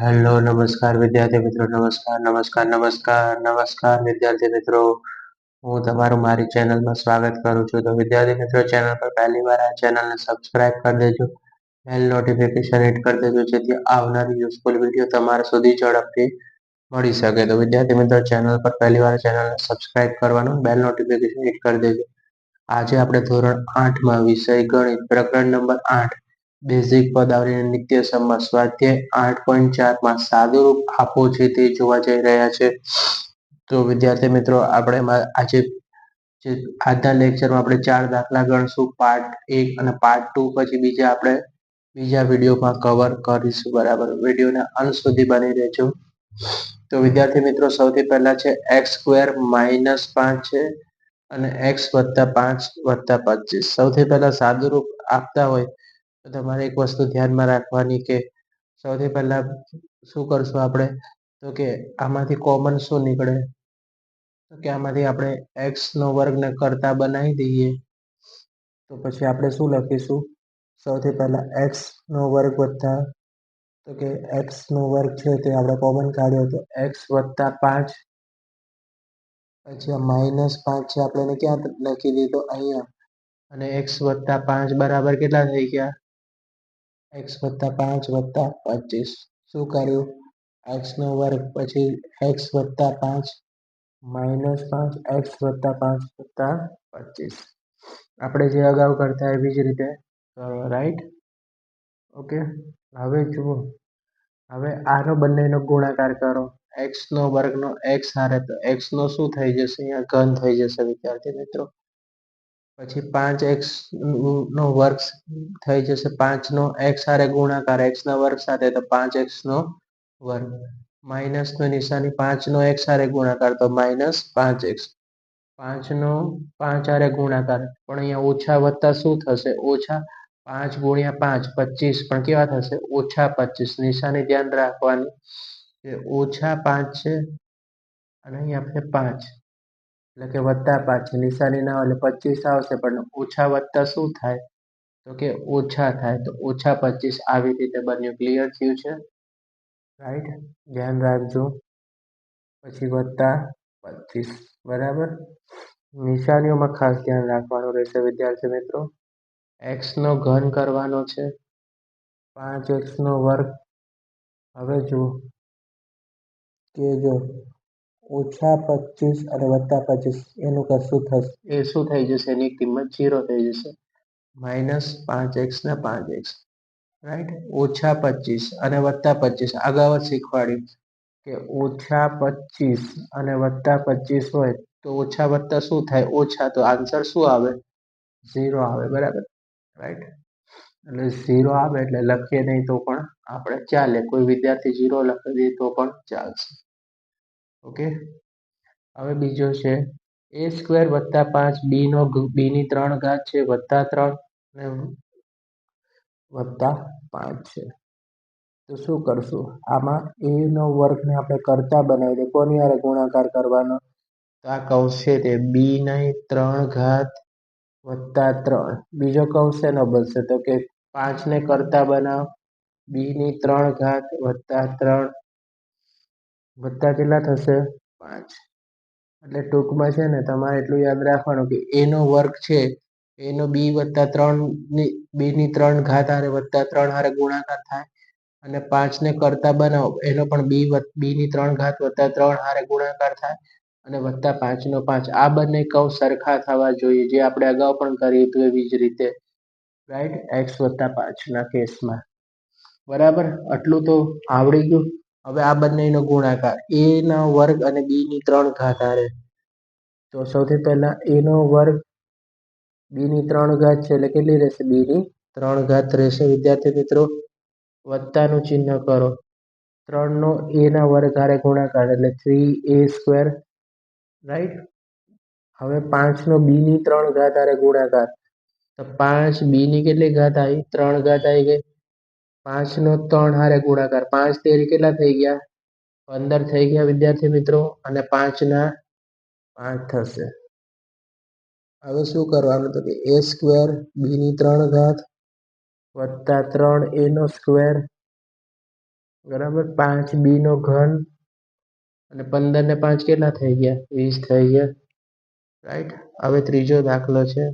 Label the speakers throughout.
Speaker 1: Hello નમસ્કાર વિદ્યાર્થી મિત્રો, નમસ્કાર નમસ્કાર નમસ્કાર નમસ્કાર વિદ્યાર્થી મિત્રો. હું તમારું મારી ચેનલમાં સ્વાગત કરું છું. તો વિદ્યાર્થી મિત્રો, ચેનલ પર પહેલી વાર આ ચેનલને સબસ્ક્રાઇબ કરી દેજો. બેલ નોટિફિકેશન હિટ કરી દેજો, જેથી આવનારી યુઝફુલ વીડિયો તમારા સુધી ઝડપથી મળી શકે. તો વિદ્યાર્થી મિત્રો, ચેનલ પર પહેલી વાર ચેનલને સબસ્ક્રાઇબ કરવાનું બેલ નોટિફિકેશન હિટ કરી દેજો. આજે આપણે ધોરણ આઠમાં વિષય ગણિત, પ્રકરણ નંબર આઠ. બેઝિક પદાવલી નિત્ય સમમાં સ્વાધ્યાય આઠ પોઈન્ટ ચારમાં સાદુરૂપ આપો છે તે જોવા જઈ રહ્યા છે. તો વિદ્યાર્થી મિત્રો, આપણે આજે જે આજના લેક્ચરમાં આપણે ચાર દાખલા ગણશું પાર્ટ એક અને પાર્ટ ટુ પછી બીજા આપણે બીજા વિડીયોમાં કવર કરીશું, બરાબર? વિડીયોના અંત સુધી બની રહેજો. તો વિદ્યાર્થી મિત્રો, સૌથી પહેલા છે એક્સ સ્ક્વેર માઇનસ પાંચ છે અને એક્સ વત્તા પાંચ વત્તા પચીસ. સૌથી પહેલા સાદુરૂપ આપતા હોય તમારે એક વસ્તુ ધ્યાનમાં રાખવાની કે સૌથી પહેલા શું કરશું આપણે? તો કે આમાંથી કોમન શું નીકળે? તો કે આમાંથી આપણે એક્સનો વર્ગને કરતા બનાવી દઈએ. તો પછી આપણે શું લખીશું? સૌથી પહેલા એક્સનો વર્ગ વત્તા, તો કે એક્સનો વર્ગ છે તે આપણે કોમન કાઢ્યો તો એક્સ વત્તા પાંચ. પછી આ માઇનસ પાંચ છે આપણે ક્યાં લખી દીધો? અહીંયા. અને એક્સ વત્તા પાંચ બરાબર કેટલા થઈ ગયા? એક્સ વત્તા પાંચ વત્તા પચીસ. શું કર્યું? એક્સ નો વર્ગ પછી એક્સ વત્તા પાંચ માઇનસ પાંચ, એક્સ વત્તા પાંચ વત્તા પચીસ. આપણે જે અગાઉ કરતા એવી જ રીતે. રાઈટ? ઓકે. હવે જુઓ. હવે આનો બંનેનો ગુણાકાર કરો. એક્સ નો વર્ગનો એક્સ હારે તો એક્સ નો શું થઈ જશે? અહીંયા ઘન થઈ જશે વિદ્યાર્થી મિત્રો. પછી પાંચ એક્સ નો વર્ગ થઈ જશે. પાંચ નો એક્સ હારે ગુણાકાર, એક્સ ના વર્ગ સાથે તો પાંચ એક્સ નો વર્ગ. માઇનસ નો નિશાની પાંચ નો એક્સ હારે ગુણાકાર તો માઇનસ પાંચ એક્સ. પાંચ નો પાંચ હારે ગુણાકાર. પણ અહીંયા ઓછા વત્તા શું થશે? ઓછા પાંચ ગુણ્યા પાંચ, પચીસ. પણ કેવા થશે? ઓછા પચીસ. નિશાની ધ્યાન રાખવાની ઓછા પાંચ છે અને અહીંયા પાંચ એટલે કે વત્તા પાંચ નિશાની ના એટલે પચીસ આવશે, પણ ઓછા વત્તા શું થાય? તો કે ઓછા થાય, તો ઓછા પચીસ આવી રીતે બન્યું. ક્લિયર થયું છે? રાઈટ ધ્યાન રાખજો. પછી વત્તા પચીસ, બરાબર? નિશાનીઓમાં ખાસ ધ્યાન રાખવાનું રહેશે, વિદ્યાર્થી મિત્રો. એક્સનો ઘન કરવાનો છે. પાંચ એક્સનો વર્ગ. હવે જુઓ. કે જો ઓછા પચીસ અને વત્તા પચીસ એનું કશું થશે? એ શું થઈ જશે? એની કિંમત ઝીરો થઈ જશે. માઇનસ પાંચ એક્સ ને પાંચ એક્સ રાઈટ? ઓછા પચીસ અને વત્તા પચીસ. અગાઉ શીખવાડ્યું કે ઓછા પચીસ અને વત્તા પચીસ હોય તો ઓછા વત્તા શું થાય? ઓછા. તો આન્સર શું આવે? ઝીરો આવે બરાબર? રાઈટ? એટલે ઝીરો આવે એટલે લખીએ નહીં તો પણ આપણે ચાલે. કોઈ વિદ્યાર્થી ઝીરો લખી દે તો પણ ચાલશે. ઓકે? હવે બીજો છે. એ સ્ક્વેર વત્તા પાંચ બીનો બીની ત્રણ ઘાત છે, વત્તા ત્રણ અને વત્તા પાંચ છે. તો શું કરશું? આમાં એનો વર્ગને આપણે કરતા બનાવી દે. કોની યારે ગુણાકાર કરવાનો? તો આ છે તે બી નહીં ત્રણ ઘાત વત્તા ત્રણ. બીજો કૌંસ ન બનશે. તો કે પાંચને કરતા બનાવ. બીની ત્રણ ઘાત વત્તા ત્રણ. વત્તા કેટલા થશે? પાંચ. એટલે ટૂંકમાં છે ને તમારે એટલું યાદ રાખવાનું કે એનો વર્ગ છે એનો બી વત્તા ત્રણની બી ની ત્રણ ઘાત હારે વત્તા ત્રણ હારે ગુણાકાર થાય અને પાંચ ને કરતા બનાવો એનો પણ બી બી ની ત્રણ ઘાત વત્તા ત્રણ હારે ગુણાકાર થાય અને વત્તા પાંચ નો પાંચ. આ બંને કૌંસ સરખા થવા જોઈએ જે આપણે અગાઉ પણ કર્યું હતું એવી જ રીતે. રાઈટ એક્સ વત્તા પાંચના કેસમાં. બરાબર? આટલું તો આવડી ગયું. હવે આ બંનેનો ગુણાકાર એના વર્ગ અને બીની ત્રણ ઘાત હારે તો સૌથી પહેલા એનો વર્ગ બીની ત્રણ ઘાત છે એટલે કેટલી રહેશે? બીની ત્રણ ઘાત રહેશે. વિદ્યાર્થી મિત્રો, વત્તાનું ચિહ્ન કરો. ત્રણનો નો એ ના વર્ગ હારે ગુણાકાર એટલે થ્રી એ સ્ક્વેર રાઈટ હવે પાંચનો નો બી ની ત્રણ ઘાત હારે ગુણાકાર. તો પાંચ બીની કેટલી ઘાત આવી? ત્રણ ઘાત આવી ગઈ. પાંચ નો ત્રણ હારે ગુણાકાર. પાંચ તેરી કેટલા થઈ ગયા? પંદર થઈ ગયા, વિદ્યાર્થી મિત્રો, અને પાંચના પાંચ થશે. હવે શું કરવાનું? તો કે એ સ્ક્વેર બીની ત્રણ ઘાત વત્તા ત્રણ એનો સ્ક્વેર બરાબર પાંચ બીનો ઘન અને પંદર ને પાંચ કેટલા થઈ ગયા? વીસ થઈ ગયા. રાઈટ? હવે ત્રીજો દાખલો છે.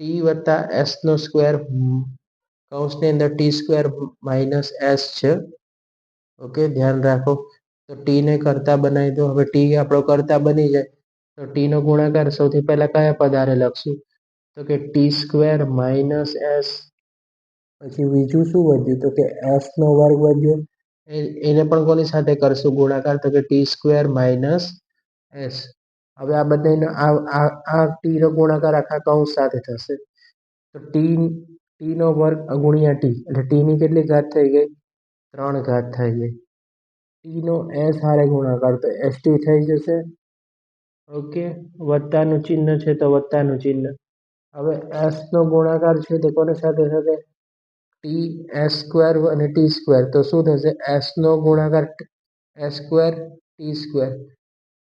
Speaker 1: ટી વત્તા એસનો સ્ક્વેર કૌંસની અંદર ટી સ્ક્વેર માઇનસ એસ છે ઓકે ધ્યાન રાખો તો ટી ને કરતા બનાવી દો હવે ટી આપણો કરતા બની જાય તો ટી નો ગુણાકાર સૌથી પહેલા કયા પદારે લખશું તો કે ટી સ્ક્વેર માઇનસ એસ પછી બીજું શું વધ્યું તો કે એસ નો વર્ગ વધ્યો એને પણ કોની સાથે કરશું ગુણાકાર તો કે ટી સ્ક્વેર માઇનસ એસ હવે આ બંને આ ટી નો ગુણાકાર આખા કૌંસ સાથે થશે તો ટી ટી નો વર્ગ ગુણ્યા ટી. એટલે ટીની કેટલી ઘાત થઈ ગઈ? ત્રણ ઘાત થઈ ગઈ. ટીનો એસ હારે ગુણાકાર, તો એસ ટી થઈ જશે. ઓકે, વત્તાનું ચિહ્ન છે તો વત્તાનું ચિહ્ન. હવે એસનો ગુણાકાર છે તે કોને સાથે સાથે? ટી એસ સ્ક્વેર અને ટી સ્ક્વેર. તો શું થશે? એસનો ગુણાકાર, એસ સ્ક્વેર, ટી સ્ક્વેર.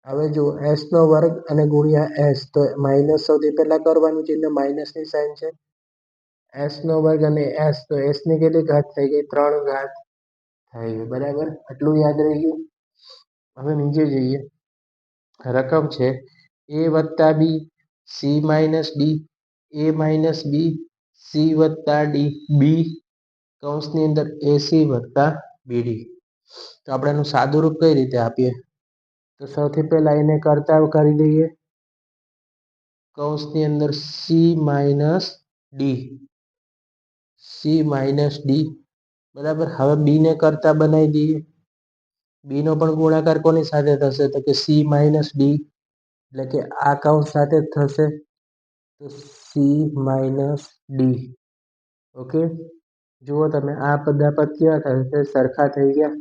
Speaker 1: હવે જો એસનો વર્ગ અને ગુણ્યા એસ. તો માઇનસ સૌથી પહેલાં કરવાનું ચિહ્ન માઇનસની સાઇન છે. એસ નો વર્ગ અને એસ તો એસની કેટલી ઘાત થઈ ગઈ? ત્રણ ઘાત થઈ ગઈ, બરાબર? આટલું યાદ રહી ગયું? હવે નીચે જઈએ. રકમ છે એ વત્તા B C minus D A minus B C વત્તા ડી બી કૌંસની અંદર એસી વત્તા બીડી તો આપણે એનું સાદું રૂપ કઈ રીતે આપીએ? તો સૌથી પહેલા એને કરતા કરી દઈએ. કૌંસની અંદર C minus D C minus D બરાબર? હવે બીને કરતા બનાવી દઈએ. બીનો પણ ગુણાકાર કોની સાથે થશે? તો કે સી માઇનસ ડી એટલે કે આ કાઉન્ટ સાથે થશે. તો સી માઇનસ ડી ઓકે જુઓ તમે, આ બધા પદ કેવા થશે સરખા થઈ ગયા.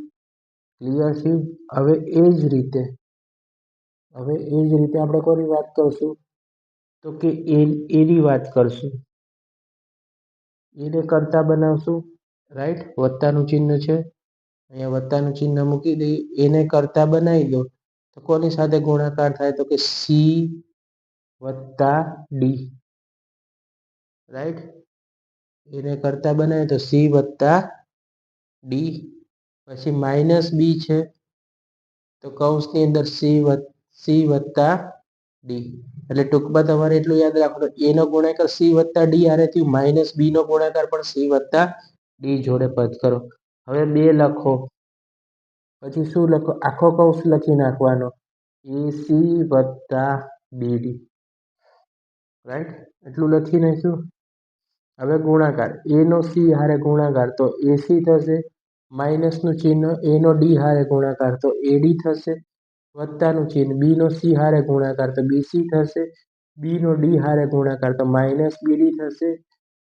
Speaker 1: ક્લિયર છે? હવે એ જ રીતે, હવે એ જ રીતે આપણે કોની વાત કરશું? તો કે એ, એની વાત કરશું. એને કરતા બનાવશું રાઈટ વત્તાનું ચિહ્ન છે. અહીંયા વત્તાનું ચિહ્ન મૂકી દઈએ એને કરતા બનાવી દો. તો કોની સાથે ગુણાકાર થાય? તો કે સી વત્તા ડી રાઈટ એને કરતા બનાવીએ તો સી વત્તા ડી પછી માઇનસ બી છે. તો કૌંસની અંદર સી સી વત્તા ડી એટલે ટૂંકમાં તમારે એટલું યાદ રાખવાનું એનો ગુણાકાર સી વત્તા ડી આને થયું માઇનસ બી નો ગુણાકાર પણ સી વત્તા ડી જોડે પદ કરો. હવે બે લખો. પછી શું લખો? આખો કૌંસ લખી નાખવાનો. એસી વત્તા બીડી રાઈટ એટલું લખી નાખ્યું હવે ગુણાકાર. એનો સી હારે ગુણાકાર તો એસી થશે. માઇનસનું ચિહ્ન એનો ડી હારે ગુણાકાર તો એડી થશે. વત્તાનું ચિહ્ન બીનો સી હારે ગુણાકાર તો બીસી થશે, બીનો ડી હારે ગુણાકાર તો માઇનસ બીડી થશે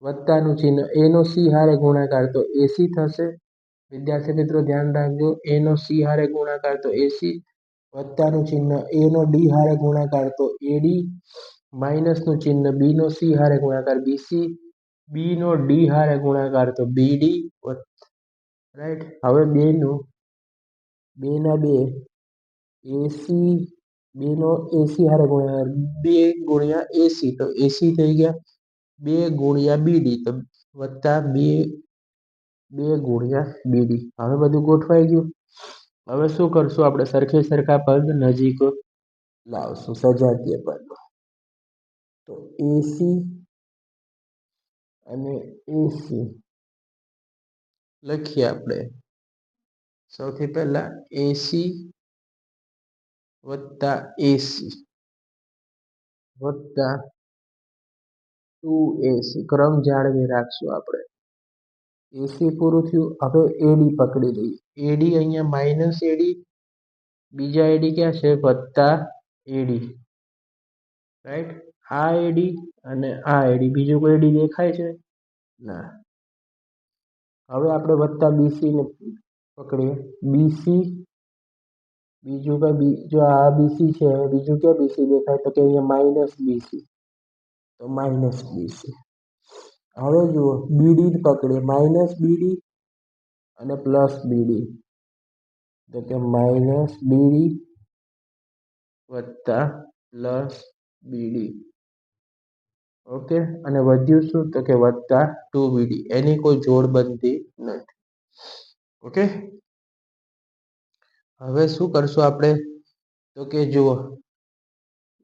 Speaker 1: વત્તાનું ચિહ્ન એનો સી હારે ગુણાકાર તો એસી થશે. વિદ્યાર્થી મિત્રો ધ્યાન રાખજો, એનો સી હારે ગુણાકાર તો એસી વત્તાનું ચિહ્ન એનો ડી હારે ગુણાકાર તો એડી માઇનસનું ચિહ્ન બીનો સી હારે ગુણાકાર બીસી બીનો ડી હારે ગુણાકાર તો બીડી રાઈટ હવે બેનું, બેના બે એસી બેનો એસી હારે ગુણ્યા બે ગુણ્યા એસી તો એસી થઈ ગયા બે ગુણ્યા બીડી તો વત્તા બે બે ગુણ્યા બીડી હવે બધું ગોઠવાઈ ગયું. હવે શું કરશું આપણે? સરખે સરખા પદ નજીક લાવશું, સજાતીય પદ. તો એસી અને એસી લખીએ આપણે. સૌથી પહેલા એસી વત્તા એસી. વત્તા ટુ એસી. ક્રમ જાળવી રાખશું આપણે. એસી પૂરું થયું. હવે એડી પકડી લઈએ. એડી અહીંયા માઇનસ એડી. બીજા એડી ક્યાં છે? વત્તા એડી. રાઈટ આ એડી અને આ એડી. બીજું કોઈ એડી દેખાય છે? ના. હવે આપણે વત્તા બીસી ને પકડીએ. બીસી બીજું કે બી, જો આ બીસી છે બીજું ક્યાં બીસી દેખાય? તો કે અહીંયા માઇનસ બીસી તો માઇનસ બીસી હવે જુઓ બીડી પકડીએ. માઇનસ બીડી અને પ્લસ બીડી તો કે માઇનસ બીડી વત્તા પ્લસ બીડી ઓકે અને વધ્યું શું? તો કે વત્તા ટુ બીડી એની કોઈ જોડ બનતી નથી. ઓકે હવે શું કરશું આપણે? તો કે જુઓ.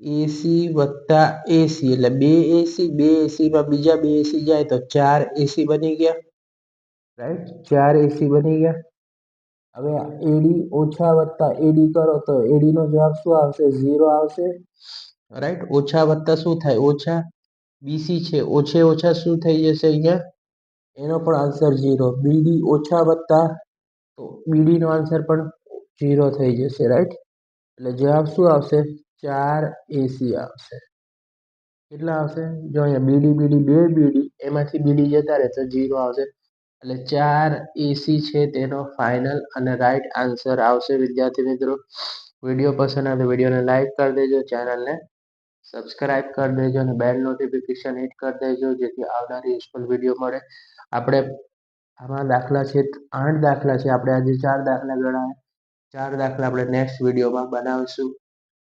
Speaker 1: એસી વત્તા એસી એટલે બે એસી બે એસીમાં બીજા બે એસી જાય તો ચાર એસી બની ગયા. રાઈટ ચાર એસી બની ગયા. હવે એડી ઓછા વત્તા એડી કરો તો એડી નો જવાબ શું આવશે? ઝીરો આવશે. રાઈટ ઓછા વત્તા શું થાય? ઓછા બીસી છે. ઓછે ઓછા શું થઈ જશે અહીંયા? એનો પણ આન્સર ઝીરો બીડી ઓછા વત્તા, તો બીડીનો આન્સર પણ ઝીરો થઈ જશે રાઈટ એટલે જવાબ શું આવશે? ચાર એસી આવશે. કેટલા આવશે? જો અહીંયા બીડી બીડી બે બીડી એમાંથી બીડી જતા રહે તો ઝીરો આવશે. એટલે ચાર એસી છે તેનો ફાઇનલ અને રાઈટ આન્સર આવશે, વિદ્યાર્થી મિત્રો. વીડિયો પસંદ આવે વિડીયોને લાઈક કરી દેજો, ચેનલને સબસ્ક્રાઇબ કરી દેજો અને બેલ નોટિફિકેશન હિટ કરી દેજો, જેથી આવનારી યુઝફુલ વીડિયો મળે. આપણે આમાં દાખલા છે, આઠ દાખલા છે. આપણે આજે ચાર દાખલા ગણાય. ચાર દાખલા આપણે નેક્સ્ટ વિડીયોમાં બનાવીશું.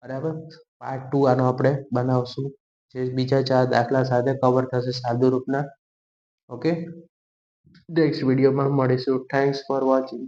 Speaker 1: બરાબર? પાર્ટ ટુ આનો આપણે બનાવશું. જે બીજા ચાર દાખલા સાથે કવર થશે સાદુ રૂપના. ઓકે નેક્સ્ટ વિડીયોમાં મળીશું. Thanks for watching